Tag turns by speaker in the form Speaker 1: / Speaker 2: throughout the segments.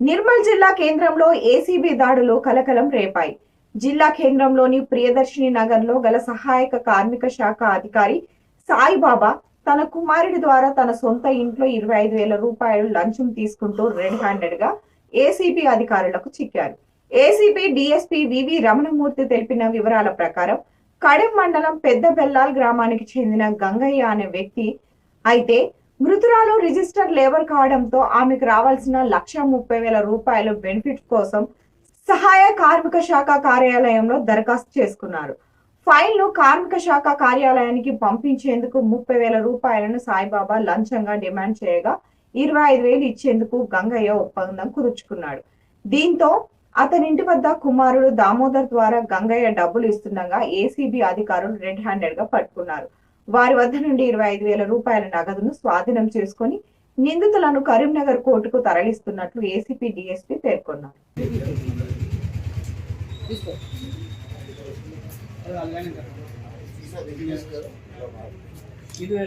Speaker 1: నిర్మల్ జిల్లా కేంద్రంలో ఏసీబీ దాడులు కలకలం రేపాయి. జిల్లా కేంద్రంలోని ప్రియదర్శిని నగర్లో గల సహాయక కార్మిక శాఖ అధికారి సాయిబాబా తన కుమారుడి ద్వారా తన సొంత ఇంట్లో ఇరవై ఐదు వేల రూపాయలు లంచం తీసుకుంటూ రెడ్ హ్యాండెడ్గా ఏసీబీ అధికారులకు చిక్కారు. ACB DSP V V Ramanamurthy తెలిపిన వివరాల ప్రకారం కడెం మండలం పెద్ద బెల్లాల్ గ్రామానికి చెందిన గంగయ్య అనే వ్యక్తి అయితే మృతురాలు రిజిస్టర్ లేబర్ కావడంతో ఆమెకు రావాల్సిన లక్ష ముప్పై వేల రూపాయలు బెనిఫిట్ కోసం సహాయ కార్మిక శాఖ కార్యాలయంలో దరఖాస్తు చేసుకున్నారు. ఫైల్ను కార్మిక శాఖ కార్యాలయానికి పంపించేందుకు ముప్పై వేల రూపాయలను సాయిబాబా లంచంగా డిమాండ్ చేయగా ఇరవై ఐదు వేలు ఇచ్చేందుకు గంగయ్య ఒప్పందం కుదుర్చుకున్నాడు. దీంతో అతని ఇంటి వద్ద కుమారుడు దామోదర్ ద్వారా గంగయ్య డబ్బులు ఇస్తుండగా ఏసీబీ అధికారులు రెడ్ హ్యాండెడ్గా పట్టుకున్నారు. వారి వద్ద నుండి ఇరవై ఐదు వేల రూపాయల నగదును స్వాధీనం చేసుకుని నిందితులను కరీంనగర్ కోర్టుకు తరలిస్తున్నట్లు ఏసీపీ డీఎస్పీ పేర్కొన్నారు.
Speaker 2: ಇದು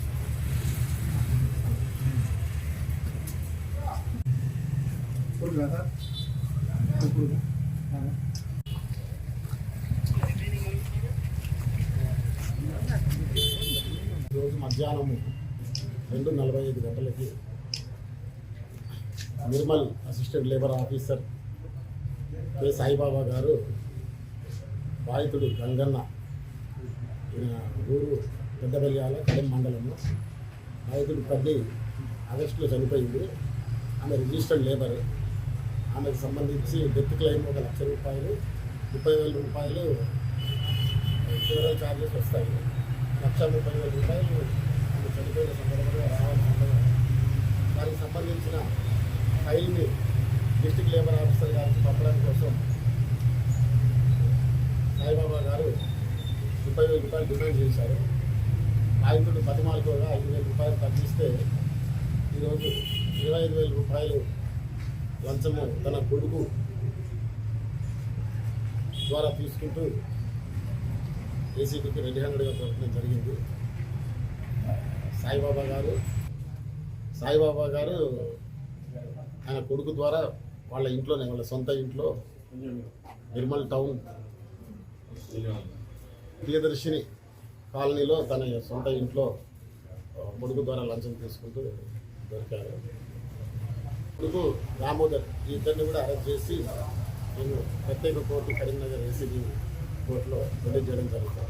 Speaker 3: ఈరోజు మధ్యాహ్నం రెండు నలభై ఐదు గంటలకి Nirmal assistant labour officer K Saibaba garu బాధితుడు గంగన్న ఊరు పెద్దబెల్యాల కడెం మండలము బాధితుడు తల్లి ఆగస్టులో చనిపోయింది ఆమె రిజిస్టర్డ్ లేబర్. ఆమెకు సంబంధించి డెత్ క్లెయిమ్ ఒక లక్ష రూపాయలు ముప్పై వేల రూపాయలు ఫెడరల్ ఛార్జెస్ వస్తాయి. లక్ష ముప్పై వేల రూపాయలు ఆమె చనిపోయిన సందర్భంగా రావాల్సి ఉండగా దానికి సంబంధించిన ఫైల్ని డిస్టిక్ లేబర్ ఆఫీసర్ గారికి పంపడం కోసం సాయిబాబా గారు ముప్పై వేల రూపాయలు డిమాండ్ చేశారు. బాధితుడు బతిమాలకోగా ఐదు వేల రూపాయలు తగ్గిస్తే ఈరోజు ఇరవై ఐదు వేల రూపాయలు లంచము తన కొడుకు ద్వారా తీసుకుంటూ ఏసీబీకి రెడీ హ్యాండెడ్గా దొరకడం జరిగింది. సాయిబాబా గారు సాయిబాబా గారు ఆయన కొడుకు ద్వారా వాళ్ళ ఇంట్లోనే వాళ్ళ సొంత ఇంట్లో నిర్మల్ టౌన్ ప్రియదర్శిని కాలనీలో తన సొంత ఇంట్లో కొడుకు ద్వారా లంచం తీసుకుంటూ దొరికారు. కొడుకు దామోదర్ ఈ ఇద్దరిని కూడా అరెస్ట్ చేసి నేను ప్రత్యేక కోర్టు కరీంనగర్ ఏసీబీ కోర్టులో రిలీజ్ చేయడం జరుగుతుంది.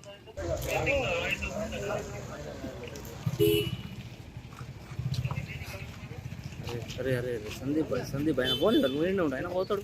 Speaker 4: అరే అరే అరే సందీప్ సందీప్ ఆయన పోనీ నువ్వు ఏంటి ఉండు ఆయన పోతాడు.